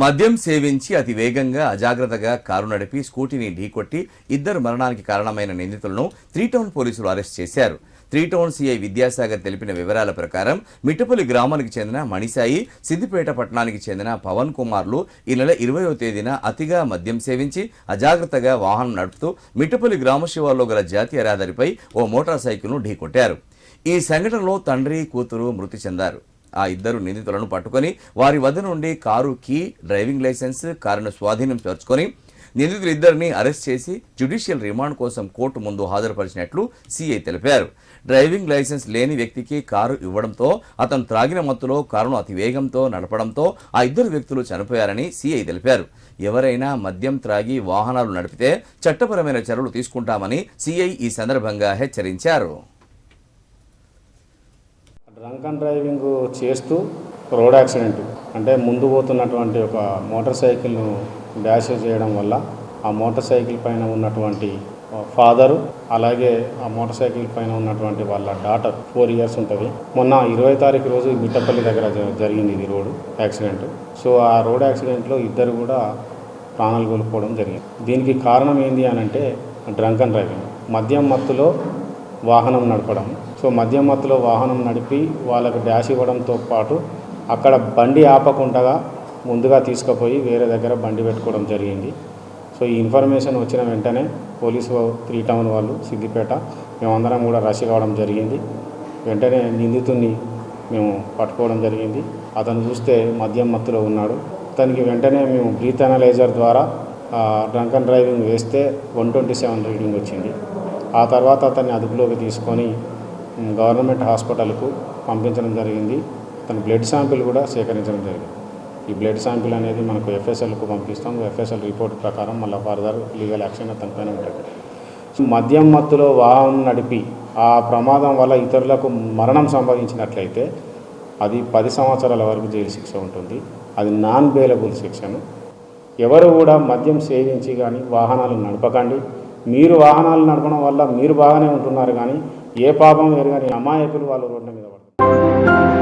మద్యం సేవించి అతి వేగంగా అజాగ్రత్తగా కారు నడిపి స్కూటీని ఢీకొట్టి ఇద్దరు మరణానికి కారణమైన నిందితులను త్రీ టౌన్ పోలీసులు అరెస్ట్ చేశారు. త్రీ టౌన్ సిఐ విద్యాసాగర్ తెలిపిన వివరాల ప్రకారం మిట్టపల్లి గ్రామానికి చెందిన మణిసాయి సిద్దిపేట పట్టణానికి చెందిన పవన్ కుమార్లు ఈ నెల ఇరవయో తేదీన అతిగా మద్యం సేవించి అజాగ్రత్తగా వాహనం నడుపుతూ మిట్టపల్లి గ్రామశివాల్లో గల జాతీయ రహదారిపై ఓ మోటార్ సైకిల్ను ఢీకొట్టారు. ఈ సంఘటనలో తండ్రి కూతురు మృతి చెందారు. ఆ ఇద్దరు నిందితులను పట్టుకొని వారి వద్ద నుండి కారు కీ డ్రైవింగ్ లైసెన్స్ కారును స్వాధీనం చేర్చుకొని నిందితులు ఇద్దరిని అరెస్ట్ చేసి జ్యుడిషియల్ రిమాండ్ కోసం కోర్టు ముందు హాజరుపరిచినట్లు సీఐ తెలిపారు. డ్రైవింగ్ లైసెన్స్ లేని వ్యక్తికి కారు ఇవ్వడంతో అతను త్రాగిన మత్తులో కారును అతి వేగంతో నడపడంతో ఆ ఇద్దరు వ్యక్తులు చనిపోయారని సీఐ తెలిపారు. ఎవరైనా మద్యం త్రాగి వాహనాలు నడిపితే చట్టపరమైన చర్యలు తీసుకుంటామని సీఐ ఈ సందర్భంగా హెచ్చరించారు. డ్రంక్ అండ్ డ్రైవింగ్ చేస్తూ రోడ్ యాక్సిడెంట్. అంటే ముందు పోతున్నటువంటి ఒక మోటార్ సైకిల్ను డాష్ చేయడం వల్ల ఆ మోటార్ సైకిల్ పైన ఉన్నటువంటి ఫాదరు అలాగే ఆ మోటార్ సైకిల్ పైన ఉన్నటువంటి వాళ్ళ డాటర్ ఫోర్ ఇయర్స్ ఉంటుంది. మొన్న ఇరవై తారీఖు రోజు మిట్టపల్లి దగ్గర జరిగింది ఇది రోడ్డు యాక్సిడెంట్. సో ఆ రోడ్ యాక్సిడెంట్లో ఇద్దరు కూడా ప్రాణాలు కోల్పోవడం జరిగింది. దీనికి కారణం ఏంది అని అంటే డ్రంక్ అండ్ డ్రైవింగ్. మద్యం మత్తులో వాహనం నడపడం. సో మద్యం మత్తులో వాహనం నడిపి వాళ్ళకు డ్యాష్ ఇవ్వడంతో పాటు అక్కడ బండి ఆపకుండా ముందుగా తీసుకుపోయి వేరే దగ్గర బండి పెట్టుకోవడం జరిగింది. సో ఈ ఇన్ఫర్మేషన్ వచ్చిన వెంటనే పోలీసు త్రీ టౌన్ వాళ్ళు సిద్దిపేట మేమందరం కూడా రష్ కావడం జరిగింది. వెంటనే నిందితుడిని మేము పట్టుకోవడం జరిగింది. అతను చూస్తే మద్యం మత్తులో ఉన్నాడు. అతనికి వెంటనే మేము బ్రీత్ అనలైజర్ ద్వారా డ్రంక్ అండ్ డ్రైవింగ్ వేస్తే వన్ ట్వంటీ సెవెన్ రీడింగ్ వచ్చింది. ఆ తర్వాత అతన్ని అదుపులోకి తీసుకొని గవర్నమెంట్ హాస్పిటల్కు పంపించడం జరిగింది. అతను బ్లడ్ శాంపిల్ కూడా సేకరించడం జరిగింది. ఈ బ్లడ్ శాంపిల్ అనేది మనకు ఎఫ్ఎస్ఎల్కు పంపిస్తాం. ఎఫ్ఎస్ఎల్ రిపోర్ట్ ప్రకారం మళ్ళీ ఫర్దర్ లీగల్ యాక్షన్ అతని పైన ఉంటుంది. సో మద్యం మత్తులో వాహనం నడిపి ఆ ప్రమాదం వల్ల ఇతరులకు మరణం సంభవించినట్లయితే అది పది సంవత్సరాల వరకు జైలు శిక్ష ఉంటుంది. అది నాన్ బెయిలబుల్ శిక్షను. ఎవరు కూడా మద్యం సేవించి కానీ వాహనాలు నడపకండి. మీరు వాహనాలు నడపడం వల్ల మీరు బాగానే ఉంటున్నారు కానీ ఏ పాపం ఎరగని అమాయకులు వాళ్ళు రోడ్ల మీద పడుతున్నారు.